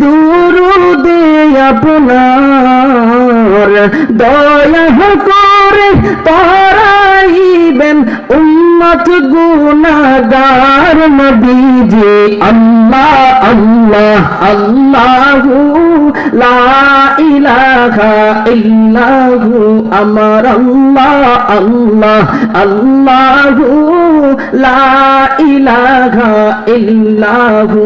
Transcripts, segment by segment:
দুরুদে আপনার। দয়া করে পড়াইবেন উম্মত গুনাগার নবীজি। আল্লাহ আল্লাহ, আল্লাহু, লা ইলাহা ইল্লাহু, আমার আল্লাহ আল্লাহ, আল্লাহু। লা ইলাহা ইল্লাহু,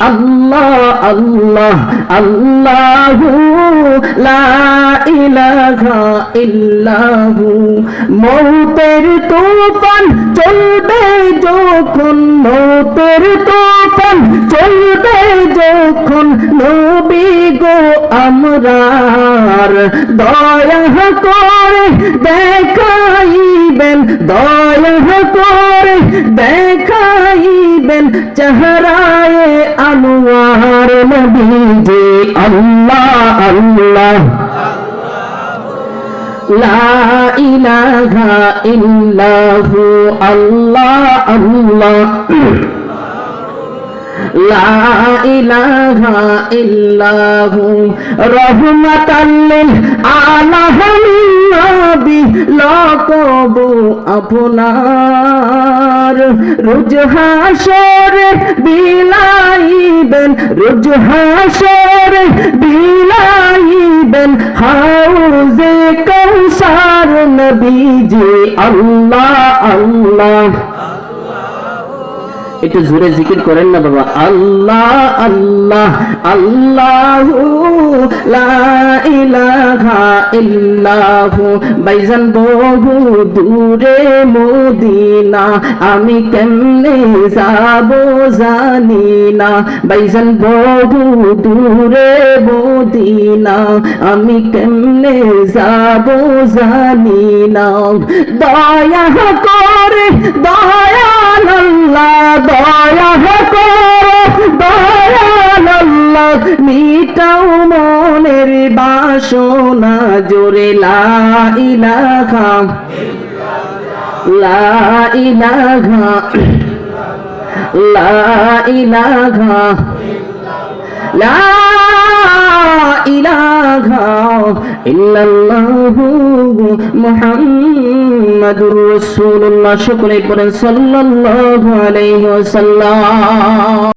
আল্লাহ আল্লাহ, আল্লাহু, লা ইলাহা ইল্লাহু। মৌতের তুফান চলবে যখন, মৌতের তুফান চলবে যখন, নবী গো আমরার দয়া করে দেখাইবেন দয়া করে দেখাইবেন চেহারায় আনোয়ার নবীজি। আল্লাহ আল্লাহ। লা ইলাহা ইল্লাহু আল্লাহ আল্লাহ। লা ইলাহা ইল্লাহু রহমাতাল লিল আলামিন নবী লকব আপনার রোজ হাসরে বিলাইবেন রোজ হাসরে বিলাইবেন হাউজে কৌসার নবীজি আল্লাহ আল্লাহ একটু জোরে জিকির করেন না বাবা। আল্লাহ আল্লাহ আল্লাহ ইল্লাহু। বাইজান বহু দূরে মদিনা, আমি কেমনে যাব জানি না। বাইজান বহু দূরে মদিনা, আমি কেমনে যাব জানি না। দয়া করে দয়াল আল্লাহ, দয়া করো, দয়াল আল্লাহ, মিটাও মনের বাসনা জোরে, লা ইলাহা লা ইলাহা লা লা ইলাহা ইল্লাল্লাহু মুহাম্মাদুর রাসূলুল্লাহ। সকলে পড়েন সাল্লাল্লাহু আলাইহি ওয়াসাল্লাম।